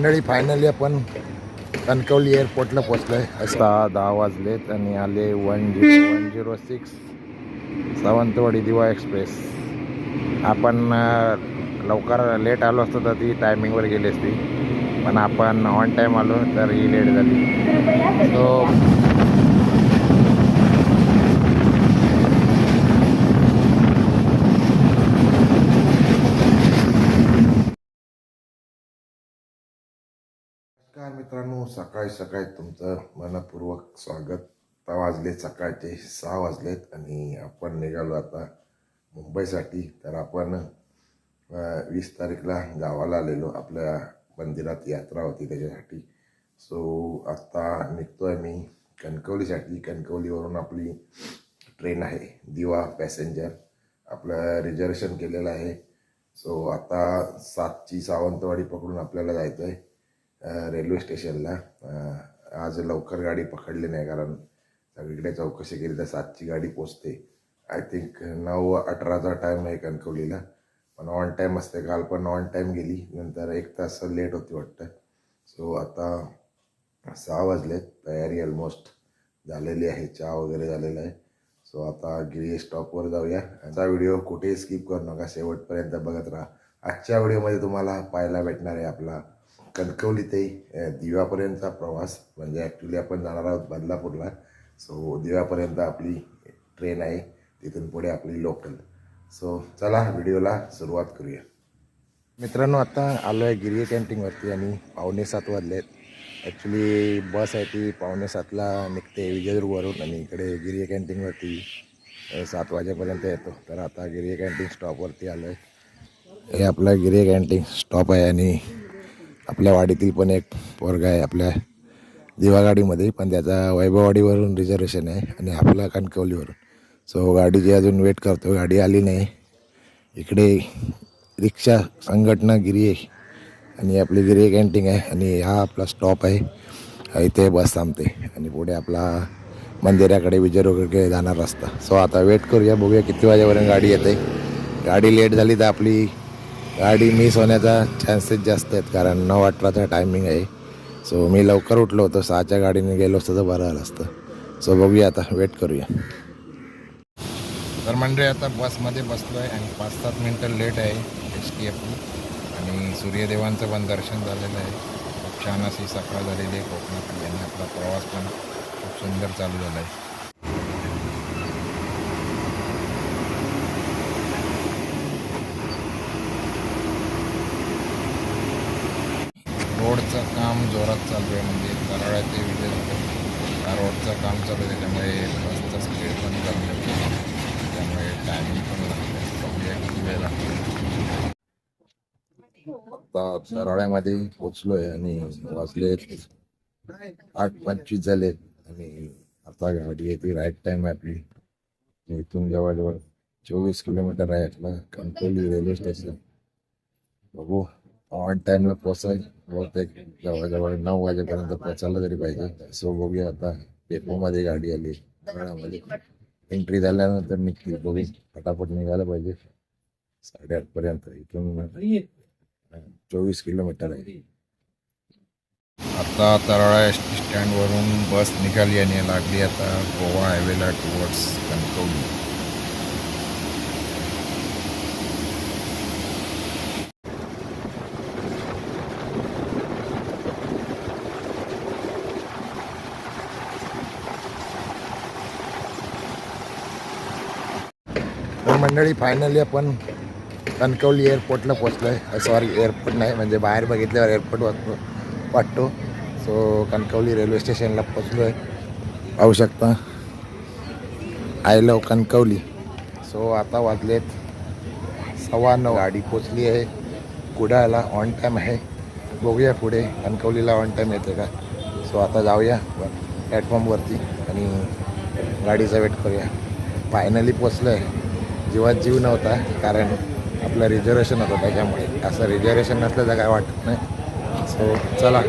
मंडळी फायनली आपण कणकवली एअरपोर्टला पोचलो आहे सहा दहा वाजलेत आणि आले one zero one zero six Sawantwadi Diva express आपण लवकर लेट आलो असतो तर ती टायमिंगवर गेली असती. पण आपण ऑन टाईम आलो तर ही लेट झाली. सो नमस्कार मित्रांनो? सकाळी सकाळी तुमचं मनपूर्वक स्वागत. वाजले सकाळचे सहा वाजलेत आणि आपण निघालो आता मुंबईसाठी. तर आपण वीस तारीखला गावाला आलेलो आपल्या मंदिरात यात्रा होती त्याच्यासाठी. सो आत्ता निघतो आहे मी कणकवलीसाठी. कणकवलीवरून आपली ट्रेन आहे दिवा पॅसेंजर. आपलं रिझर्वेशन केलेलं आहे. सो आता सातची सावंतवाडी पकडून आपल्याला जायचं आहे रेल्वे स्टेशनला. आज लवकर गाडी पकडली नाही कारण सगळीकडे चौकशी केली तर सातची गाडी पोचते. आय थिंक नऊ अठराचा टाईम आहे कणकवलीला. पण ऑन टाईम असते. काल पण ऑन टाईम गेली. नंतर एक तास लेट होती वाटतं. सो आता सहा वाजलेत. तयारी ऑलमोस्ट झालेली आहे. चहा वगैरे झालेला आहे. सो आता गिरी स्टॉपवर जाऊया. आजचा व्हिडिओ कुठेही स्किप करू नका. शेवटपर्यंत बघत राहा. आजच्या व्हिडिओमध्ये तुम्हाला पाहायला भेटणार आहे आपला कणकवली ते दिव्यापर्यंतचा प्रवास म्हणजे ॲक्च्युली आपण जाणार आहोत बदलापूरला. सो दिव्यापर्यंत आपली ट्रेन आहे तिथून पुढे आपली लोकल सो चला व्हिडिओला सुरुवात करूया. मित्रांनो आता आलो आहे गिरी कॅन्टीनवरती आणि पावणे सात वाजले आहेत. ॲक्च्युली बस आहे ती पावणे सातला निघते विजयदुर्गवरून आणि इकडे गिरी कॅन्टीनवरती सात वाजेपर्यंत येतो. तर आता गिरी कॅन्टीन स्टॉपवरती आलो आहे हे आपलं गिरी कॅन्टीन स्टॉप आहे आणि आपल्या वाडीतील पण एक वर्ग आहे आपल्या दिवागाडीमध्ये पण त्याचा वैभववाडीवरून रिझर्वेशन आहे आणि आपला कणकवलीवरून. सो गाडीची अजून वेट करतो गाडी आली नाही. इकडे रिक्षा संघटना गिरी आहे आणि आपली गिरी कॅन्टीन आहे आणि हा आपला स्टॉप आहे. इथे बस थांबते आणि पुढे आपला मंदिराकडे विजयरोगकडे जाणार रस्ता. सो आता वेट करूया. बघूया किती वाजेपर्यंत गाडी येते. गाडी लेट झाली तर आपली गाडी मिस होण्याचा चान्सेस जास्त आहेत कारण नऊ अठराचा टायमिंग आहे. सो मी लवकर उठलो होतो सहाच्या गाडीने गेलो असतं तर बरं आलं असतं. सो बघूया आता वेट करूया. तर मंडळी आता बसमध्ये बसलो आहे आणि पाच सात मिनटं लेट आहे एस टी एफ आणि सूर्यदेवांचं पण दर्शन झालेलं आहे. खूप छान अशी सकाळ झालेली आहे कोकणात आणि आपला प्रवास पण खूप सुंदर चालू झाला आहे रोडचं काम जोरात चालू आहे म्हणजे कराड्या ते विजय हा रोडचं काम चालू आहे त्याच्यामुळे बसचा स्पीड पण कमी होतो. त्यामुळे टायमिंग पण लागते. बघूया किती वेळ लागतो. आता दराड्यामध्ये पोचलो आहे आणि वाजले आठ पंचवीस झाले आणि आता गाडी आहे ती राईट टाईम आहे आपली. इथून जवळजवळ चोवीस किलोमीटर आहे आपलं कणकवली रेल्वे स्टेशन बघू. ऑन टाईमला पोचाय बहुतेक जवळजवळ नऊ वाजेपर्यंत पोचायला तरी पाहिजे. सो बघूया आता. डेपोमध्ये गाडी आली. दराड्यामध्ये एंट्री झाल्यानंतर निघते बघू. फटाफट निघायला पाहिजे. साडेआठपर्यंत इथून चोवीस किलोमीटर आहे. आता तराळा एस टी स्टँडवरून बस निघाली आणि लागली आता गोवा हायवेला टुवर्ड्स कणकवली तर मंडळी फायनली आपण कणकवली एअरपोर्टला पोचलो आहे सॉरी एअरपोर्ट नाही म्हणजे बाहेर बघितल्यावर एअरपोर्ट वाटतो वाटतो. सो कणकवली रेल्वे स्टेशनला पोचलो आहे पाहू शकता. I love Kankavli. सो आता वाजलेत सव्वा नऊ. गाडी पोचली आहे. कुडाळला ऑन टाईम आहे. बघूया पुढे. कणकवलीला ऑन टाईम येते का? सो आता जाऊया प्लॅटफॉर्मवरती आणि गाडीचा वेट करूया. फायनली पोचलो आहे जीवात जीव नव्हता कारण आपलं रिझर्वेशन होतं त्याच्यामुळे. असं रिझर्वेशन नसल्याचं काय वाटत नाही. सो चला.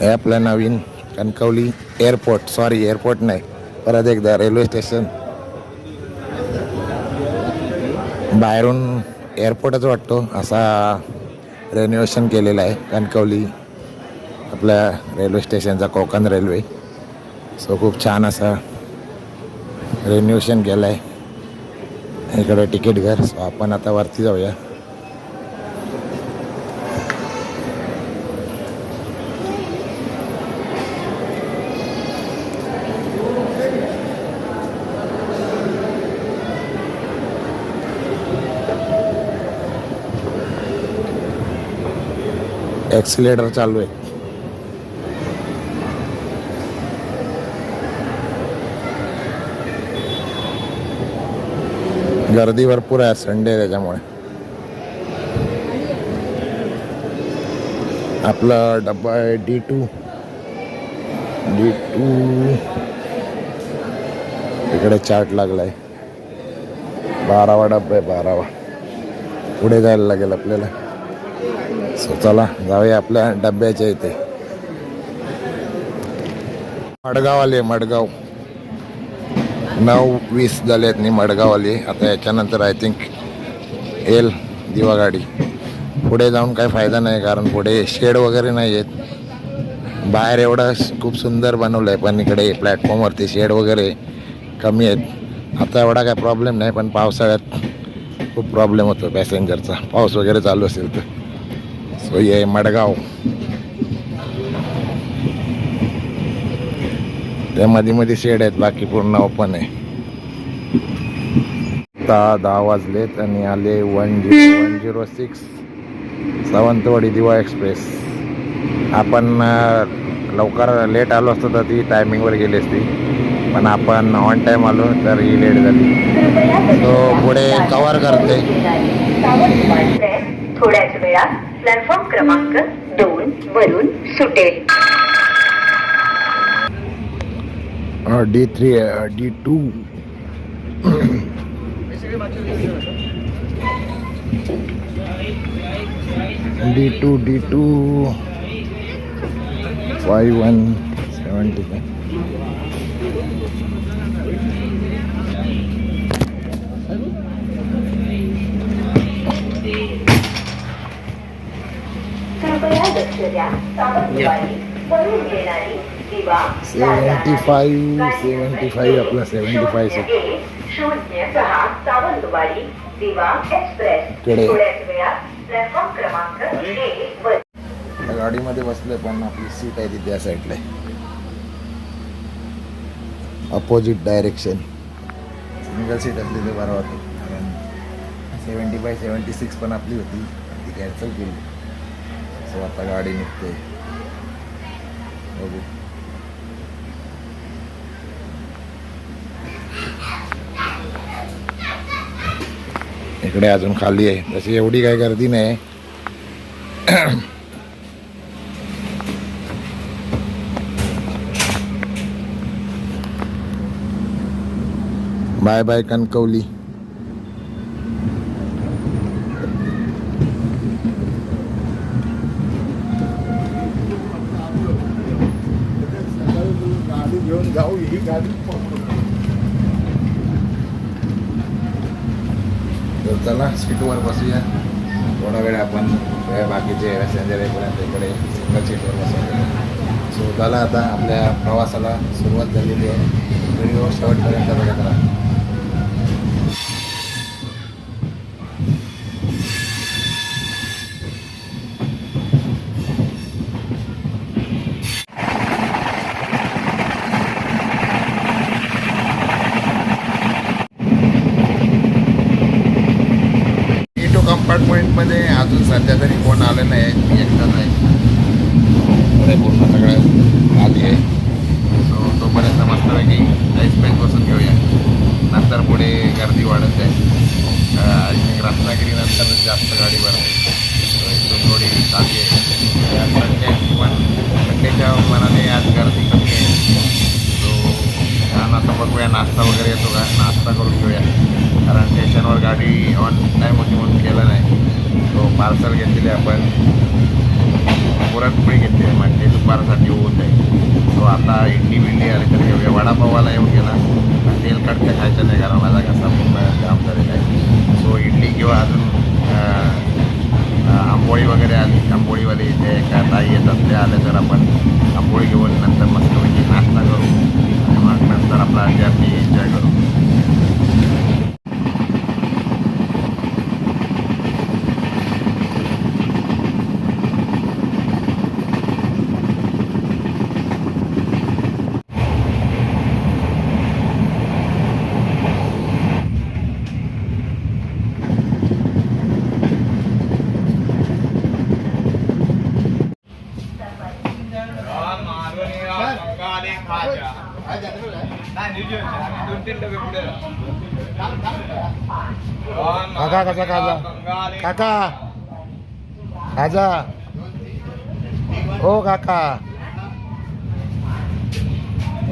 हे आपलं नवीन कणकवली एअरपोर्ट सॉरी एअरपोर्ट नाही. परत एकदा रेल्वे स्टेशन बाहेरून एअरपोर्टच वाटतो. असा रेनोव्हेशन केलेला आहे कणकवली आपल्या रेल्वे स्टेशनचा कोकण रेल्वे सो खूप छान असा रेन्युएशन केलं आहे इकडं तिकीट घर सो आपण आता वरती जाऊया. ॲक्सिलेटर चालू आहे. गर्दी भरपूर आहे संडे त्याच्यामुळे. आपला डब्बा आहे डी टू. D two. इकडे चार्ट लागलाय. बारावा डब्बा आहे बारावा. पुढे जायला लागेल आपल्याला. सो चला जाऊया आपल्या डब्याच्या इथे. मडगाव आले मडगाव. नऊ वीस झाले आहेत नि मडगाववाली. आता याच्यानंतर आय थिंक येईल दिवा गाडी पुढे जाऊन काही फायदा नाही कारण पुढे शेड वगैरे नाही आहेत. बाहेर एवढं खूप सुंदर बनवलं आहे पण इकडे प्लॅटफॉर्मवरती शेड वगैरे कमी आहेत. आता एवढा काय प्रॉब्लेम नाही पण पावसाळ्यात खूप प्रॉब्लेम होतो पॅसेंजरचा पाऊस वगैरे चालू असेल तर. सो ये मडगाव. त्या मध्ये मध्ये शेड आहेत बाकी पूर्ण ओपन आहे. दहा दहा वाजलेत आणि आले one zero one zero six Sawantwadi Diva express. आपण लवकर लेट आलो असतो तर ती टायमिंगवर गेली असती. पण आपण ऑन टाईम आलो तर ही लेट झाली. तो पुढे कव्हर करते. थोड्याच वेळा प्लॅटफॉर्म क्रमांक दोन वरून सुटेल. D three D two D two D two five one seventy five कृपया लक्ष द्या सावंतवाडी वरून येणारी Diva seventy five seventy five आपला सेवन्टी फाईव्ह. गाडीमध्ये बसले पण आपली सीट आहे ती त्या साईडला अपोजिट डायरेक्शन सिंगल सीट असली तर बरं वाटतं. कारण सेवन्टी फाय सेवन्टी सिक्स पण आपली होती. ती कॅन्सल केली. सो आता गाडी निघते. बघू. इकडे अजून खाली आहे. तशी एवढी काही गर्दी नाही. Bye bye Kankavli. घेऊन जाऊ ही गाडी तर चला सीटवर बसूया. थोडा वेळ आपण बाकीचे पॅसेंजर येईपर्यंत इकडे सिंगल सीटवर बसूया. सो झाला आता आपल्या प्रवासाला सुरुवात झालेली आहे. व्हिडिओ शेवटपर्यंत बघत राहा ई टू कंपार्टमेंटमध्ये अजून सध्या तरी कोण आलं नाही मी एकटाच आहे पुढे पूर्ण सगळं आधी आहे. सो तोपर्यंत मस्तपैकी आईस पॅक बसून घेऊया. नंतर पुढे गर्दी वाढत आहे. रत्नागिरीनंतर जास्त गाडी भरते. थोडी चांगली आहे. संडे पण संडेच्या मनाने आज गर्दी कमी आहे. सो छान आता बघूया नाश्ता वगैरे येतो का? नाश्ता करून घेऊया. कारण स्टेशनवर गाडी ऑन टाईम होती म्हणून केलं नाही. तो पार्सल घेतलेले आपण. पुरणपोळी घेतली आहे म्हणजे दुपारसाठी होऊन जाईल. तो आता इडली बिडली आली तर घेऊया. वडापावाला येऊन गेला. तेलकटचं खायचं नाही कारण माझा कसा पूर्ण जाम झालेला आहे. सो इडली किंवा अजून आंबोळी वगैरे आली. आंबोळीवाले इथे एका ताई येतात. ते आले तर आपण आंबोळी घेऊन नंतर मस्तपैकी नाश्ता करू. मग नंतर आपला जर्नी एन्जॉय करू काका कसा खाजा काका. आजा हो काका.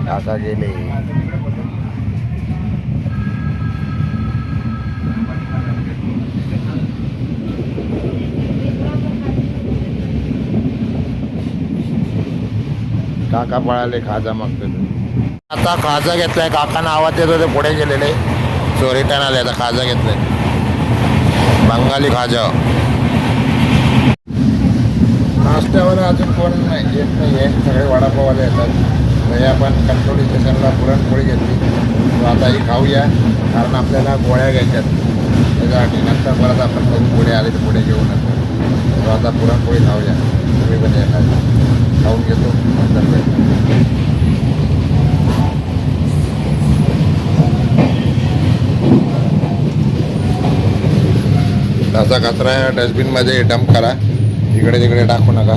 काका गेले. काका पळाले खाजा मागतो आता खाजा घेतलाय काकांना आवाज येतो होते पुढे गेलेले. सो रिटर्न आले आता खाजा घेतलाय. बंगाली खाजा. नाश्त्यावर अजून कोण नाही येत नाही आहे सगळे वडापाववाले येतात. म्हणजे आपण कंट्रोल स्टेशनला पुरणपोळी घेतली. आता ही खाऊया कारण आपल्याला गोळ्या घ्यायच्यात. त्याच्यासाठी नंतर परत आपण बघू पुढे आले तर पुढे घेऊ नका आता पुरणपोळी खाऊया. तुम्ही पण येणार खाऊन घेतो नंतर त्याचा कचरा डस्टबिनमध्ये डंप करा. इकडे तिकडे टाकू नका.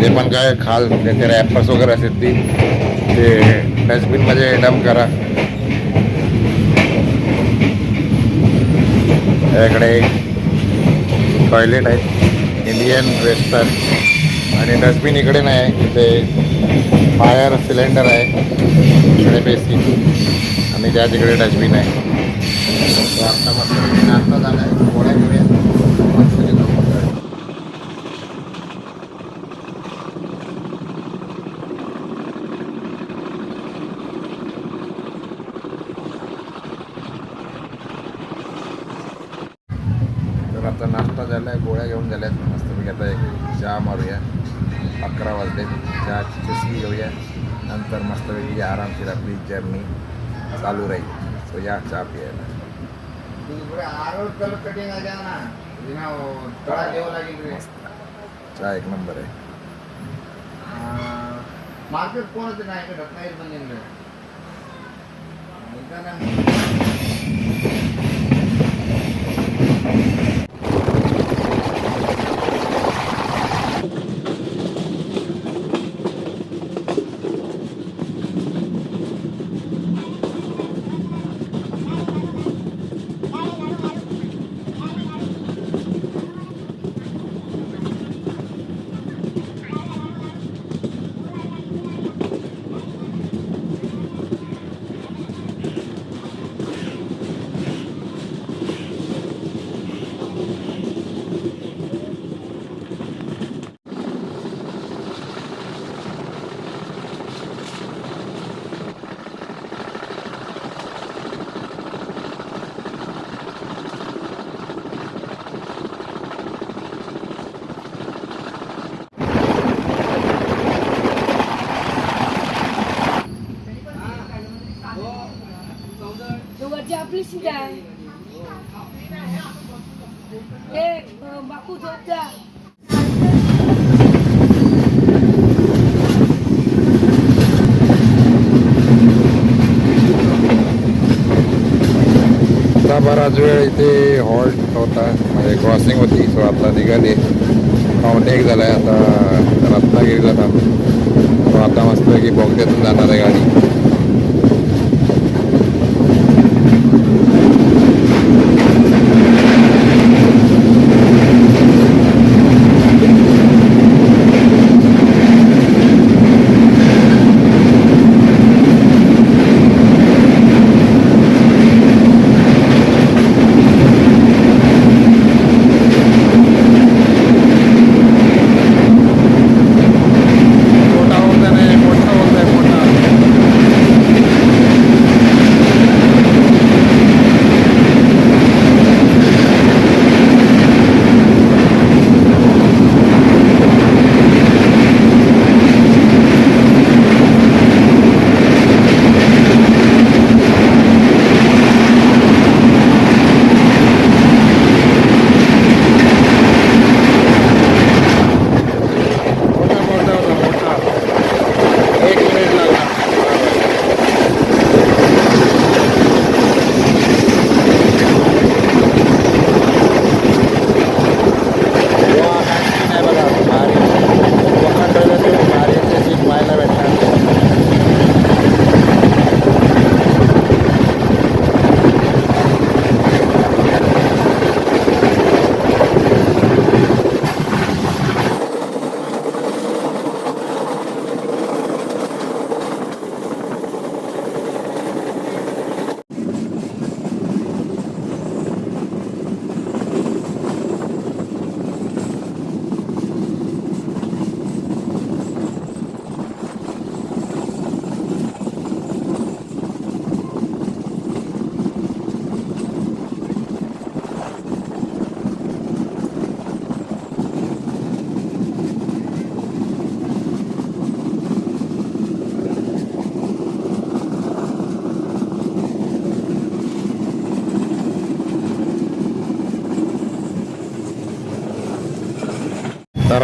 ते पण काय खाल त्याचे रॅपर्स वगैरे असतात ती. ते डस्टबिनमध्ये डंप करा. याकडे टॉयलेट आहेत. इंडियन वेस्टर्न आणि डस्टबिन इकडे नाही आहे इथे फायर सिलेंडर आहे इकडे बेसिन आणि त्या तिकडे डस्टबिन आहे. आता मस्त. नाश्ता झाला आहे. गोळ्या घेऊया चालू राहील. सो या चहा प्यायला चहा एक नंबर आहे. मार्केट कोणाचं नाही रत्नागिरी म्हणजे म्हणजे क्रॉसिंग होती सो आता निघाली पावणे एक झाला आहे आता रत्नागिरीला थांबलो. सो आता की बोगद्यातून जाणार आहे गाडी.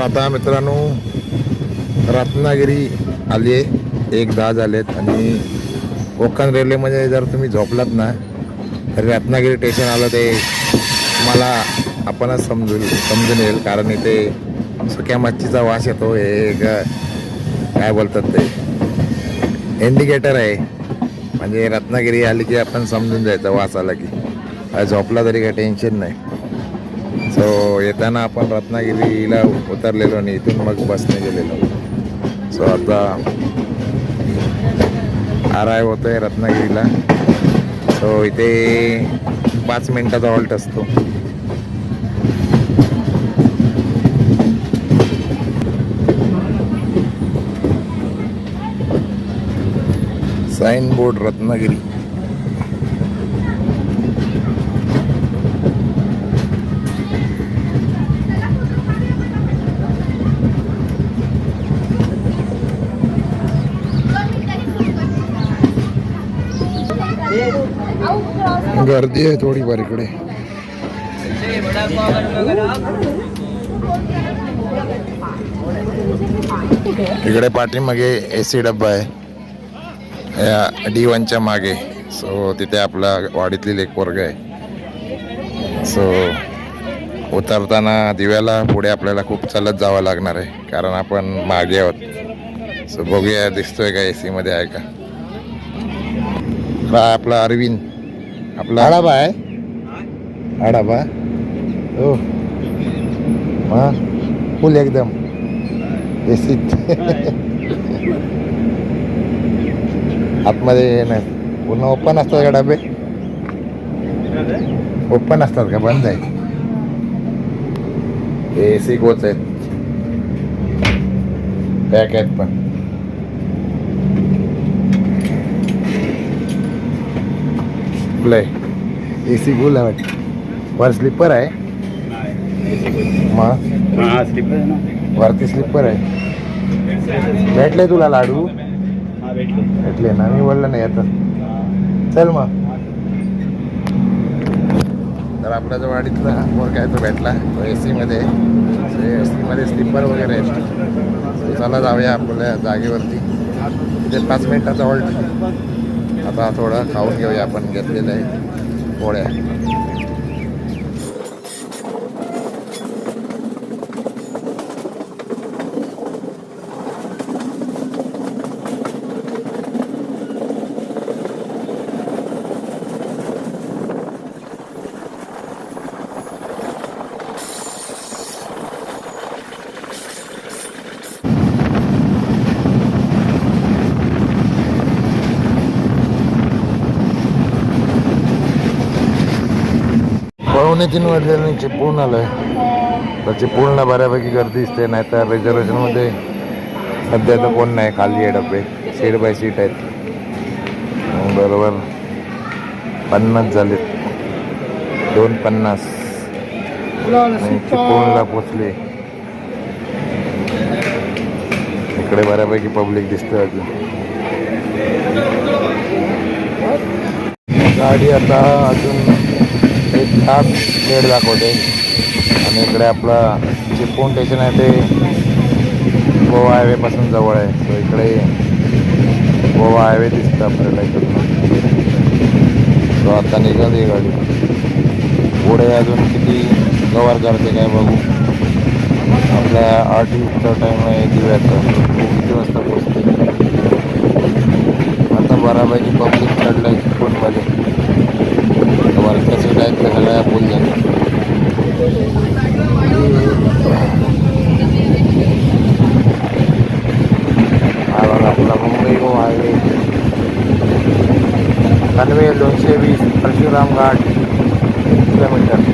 आता मित्रांनो रत्नागिरी आली आहे एक दहा झालेत आणि कोकण रेल्वेमध्ये जर तुम्ही झोपलात ना तर रत्नागिरी स्टेशन आलं ते मला आपणच समजून समजून येईल. कारण इथे सुक्या मच्छीचा वास येतो हे एक काय बोलतात ते? इंडिकेटर आहे. म्हणजे रत्नागिरी आली की आपण समजून जायचं वास आला की. झोपला तरी काही टेन्शन नाही. सो येताना आपण रत्नागिरीला उतरलेलो आणि इथून मग बसने गेलेलो. सो आता आराय होतोय रत्नागिरीला. सो इथे पाच मिनटाचा हॉल्ट असतो. Sign board Ratnagiri. गर्दी आहे थोडीफार इकडे. इकडे पाठीमागे ए सी डब्बा आहे. या डी वनच्या मागे. सो तिथे आपला वाडीतील एक वर्ग आहे. सो उतरताना दिव्याला पुढे आपल्याला खूप चालत जावं लागणार आहे. कारण आपण मागे आहोत. सो बघूया दिसतोय का ए सीमध्ये आहे का? आपला अरविंद. आपला आडाबा आहे. आडाबा. हो मग फुल एकदम. एसीत आतमध्ये नाही. पूर्ण ओपन असतात का डबे? ओपन असतात का? बंद आहे. ए सी कोच आहेत. पॅक आहेत पण. फुल आहे ए सी फुल आहे वाटतं. वर स्लीपर आहे. मग हा आहे वरती स्लीपर आहे. भेटले तुला लाडू? हा भेटलो. ना मी बोललो नाही आता. चल मग. तर आपला जो वाडीतला वर काय तो भेटला तो ए सीमध्ये ए सीमध्ये स्लीपर वगैरे So चला जाऊया आपल्या जागेवरती. तिथे पाच मिनिटाचा हॉल्ट आता थोडं खाऊन घेऊया आपण घेतलेलं आहे पोळ्या पावणे तीन वाजल्याने चिपळूण आलोय. तर चिपळूणला बऱ्यापैकी गर्दी दिसते नाही तर रिझर्वेशनमध्ये सध्या तर कोण नाही खाली आहे डबे. सीट बाय सीट आहेत. बरोबर पन्नास झालेत. दोन पन्नास. चिपळूणला पोचले. इकडे बऱ्यापैकी पब्लिक दिसते अजून. गाडी आता अजून एक तास वेळ दाखवते. आणि इकडे आपला फोन स्टेशन आहे ते गोवा हायवेपासून जवळ आहे. सो इकडे गोवा हायवे दिसतं आपल्याला इकडून. सो आता निघाली गाडी. पुढे अजून किती कवर करते काय बघू. आपल्या आठ वीसचा टाईम आहे दिव्याचा. किती वाजता पोचते आता बऱ्यापैकी पब्लिक चढलं आहे चिपळूणमध्ये वरच्या सीट आहेत त्या सगळ्या फुल झाल्या हा बघा आपला मुंबई गोवा हायवे पनवेल दोनशे वीस परशुराम घाट किलोमीटर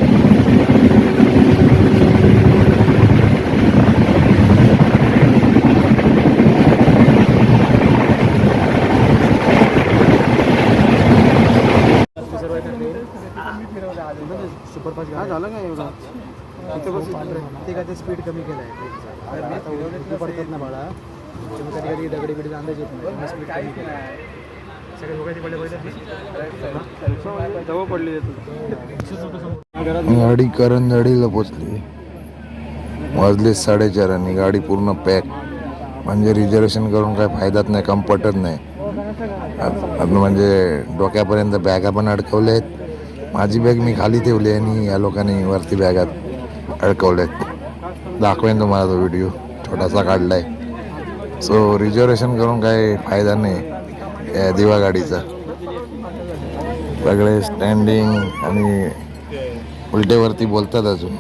ते काय ते स्पीड कमी केला आहे आता उलटे पडतात ना बाळा. त्यामुळे कधी कधी दगडी बिडी अंदाज येत नाही. स्पीड कमी केला आहे गाडी करंजडीला पोचली. वाजले साडेचार आणि गाडी पूर्ण पॅक. म्हणजे रिझर्वेशन करून काय फायदाच नाही कम्फर्टच नाही. म्हणजे डोक्यापर्यंत बॅगा पण अडकवल्या आहेत माझी बॅग मी खाली ठेवली आणि या लोकांनी वरती बॅगात अडकवल्या आहेत दाखवेन तुम्हाला तो व्हिडिओ छोटासा काढलाय. सो रिझर्वेशन करून काही फायदा नाही. या दिवा गाडीचा. सगळे स्टँडिंग आणि उलटेवरती बोलतात अजून.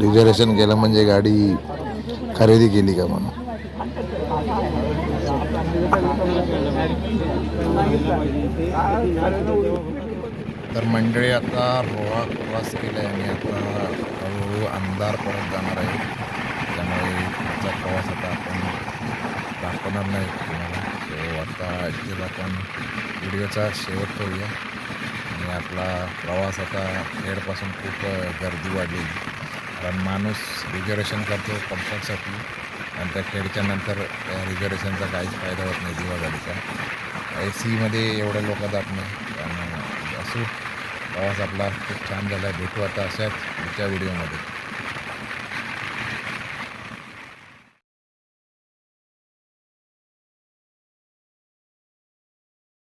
रिझर्वेशन केलं म्हणजे गाडी खरेदी केली का म्हणून? तर मंडळी आता रोहा क्रॉस केला आहे आणि आता तो अंधार परत जाणार आहे त्यामुळे त्याचा प्रवास आता आपण दाखवणार नाही तुम्हाला सो आता इथेच आपण व्हिडिओचा शेवट करूया आणि आपला प्रवास आता खेडपासून खूप गर्दी वाढली कारण माणूस रिझर्वेशन करतो कम्फर्टसाठी आणि त्या खेडच्या नंतर त्या रिझर्वेशनचा काहीच फायदा होत नाही दिवा गाडीचा ए सीमध्ये एवढ्या लोक जात नाही त्यामुळे असू प्रवास आपला खूप छान झाला भेटू आता अशाच पुढच्या व्हिडिओमध्ये